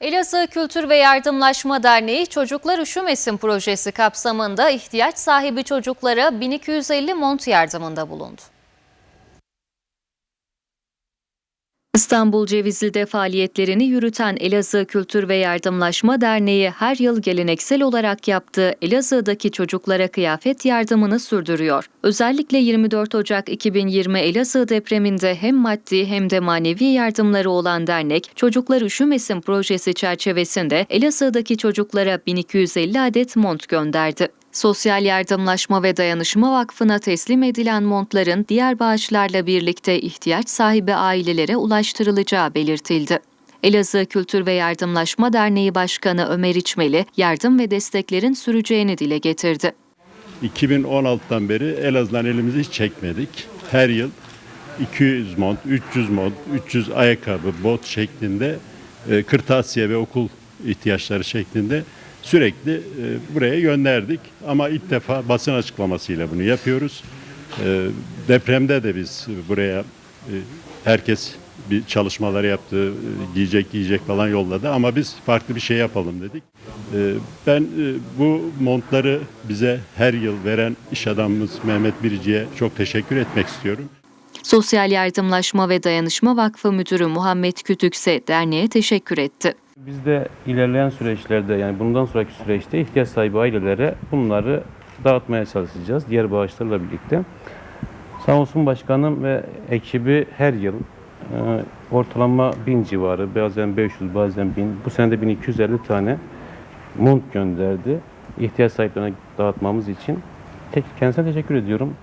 Elazığ Kültür ve Yardımlaşma Derneği Çocuklar Üşümesin projesi kapsamında ihtiyaç sahibi çocuklara 1250 mont yardımında bulundu. İstanbul Cevizli'de faaliyetlerini yürüten Elazığ Kültür ve Yardımlaşma Derneği her yıl geleneksel olarak yaptığı Elazığ'daki çocuklara kıyafet yardımını sürdürüyor. Özellikle 24 Ocak 2020 Elazığ depreminde hem maddi hem de manevi yardımları olan dernek, Çocuklar Üşümesin projesi çerçevesinde Elazığ'daki çocuklara 1250 adet mont gönderdi. Sosyal Yardımlaşma ve Dayanışma Vakfı'na teslim edilen montların diğer bağışlarla birlikte ihtiyaç sahibi ailelere ulaştırılacağı belirtildi. Elazığ Kültür ve Yardımlaşma Derneği Başkanı Ömer İçmeli, yardım ve desteklerin süreceğini dile getirdi. 2016'dan beri Elazığ'dan elimizi hiç çekmedik. Her yıl 200 mont, 300 mont, 300 ayakkabı, bot şeklinde e, kırtasiye ve okul ihtiyaçları şeklinde sürekli e, buraya gönderdik. Ama ilk defa basın açıklamasıyla bunu yapıyoruz. E, depremde de biz buraya e, herkes bir çalışmalar yaptı, e, giyecek giyecek falan yolladı ama biz farklı bir şey yapalım dedik. E, Ben e, bu montları bize her yıl veren iş adamımız Mehmet Birici'ye çok teşekkür etmek istiyorum. Sosyal Yardımlaşma ve Dayanışma Vakfı Müdürü Muhammed Kütük ise derneğe teşekkür etti. Biz de ilerleyen süreçlerde yani bundan sonraki süreçte ihtiyaç sahibi ailelere bunları dağıtmaya çalışacağız diğer bağışlarla birlikte. Sağ başkanım ve ekibi her yıl e, ortalama 1000 civarı bazen 500 bazen 1000 bu sene de 1250 tane mont gönderdi ihtiyaç sahiplerine dağıtmamız için. Tek, kendisine teşekkür ediyorum.